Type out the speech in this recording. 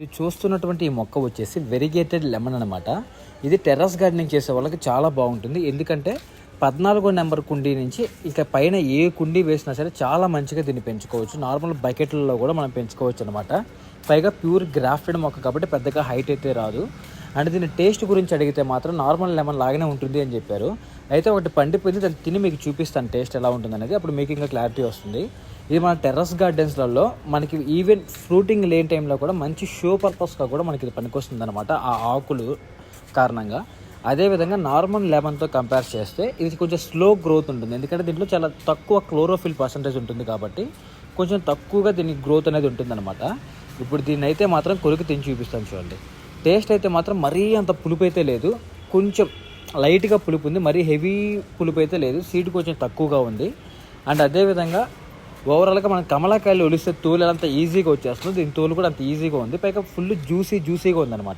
ఇది చూస్తున్నటువంటి ఈ మొక్క వచ్చేసి వెరిగేటెడ్ లెమన్ అనమాట ఇది టెర్రస్ గార్డెనింగ్ చేసే వాళ్ళకి చాలా బాగుంటుంది. ఎందుకంటే పద్నాలుగో నెంబర్ కుండీ నుంచి ఇక పైన ఏ కుండీ వేసినా సరే చాలా మంచిగా దీన్ని పెంచుకోవచ్చు. నార్మల్ బకెట్లలో కూడా మనం పెంచుకోవచ్చు అనమాట పైగా ప్యూర్ గ్రాఫ్టెడ్ మొక్క కాబట్టి పెద్దగా హైట్ అయితే రాదు. అండ్ దీని టేస్ట్ గురించి అడిగితే మాత్రం నార్మల్ లెమన్ లాగానే ఉంటుంది అని చెప్పారు. అయితే ఒకటి పండిపోయింది దాన్ని తిని మీకు చూపిస్తాను టేస్ట్ ఎలా ఉంటుంది అనేది అప్పుడు మీకు ఇంకా క్లారిటీ వస్తుంది. ఇది మన టెర్రస్ గార్డెన్స్లలో మనకి ఈవెన్ ఫ్రూటింగ్ లేని టైంలో కూడా మంచి షో పర్పస్గా కూడా మనకి ఇది పనికొస్తుంది అనమాట ఆ ఆకులు కారణంగా. అదేవిధంగా నార్మల్ లెమన్తో కంపేర్ చేస్తే ఇది కొంచెం స్లో గ్రోత్ ఉంటుంది. ఎందుకంటే దీంట్లో చాలా తక్కువ క్లోరోఫిల్ పర్సంటేజ్ ఉంటుంది కాబట్టి కొంచెం తక్కువగా దీనికి గ్రోత్ అనేది ఉంటుందన్నమాట. ఇప్పుడు దీన్ని అయితే మాత్రం కొరికి తిని చూపిస్తాను చూడండి. టేస్ట్ అయితే మాత్రం మరీ అంత పులుపు అయితే లేదు. కొంచెం లైట్గా పులుపు ఉంది. మరీ హెవీ పులుపు అయితే లేదు. సీడ్ కొంచెం తక్కువగా ఉంది. అండ్ అదేవిధంగా ఓవరాల్గా మనం కమలాకాయలు ఒలిస్తే తోలు అంత ఈజీగా వచ్చేస్తుంది. దీని తోలు కూడా అంత ఈజీగా ఉంది. పైగా ఫుల్ జ్యూసీ జ్యూసీగా ఉందన్నమాట.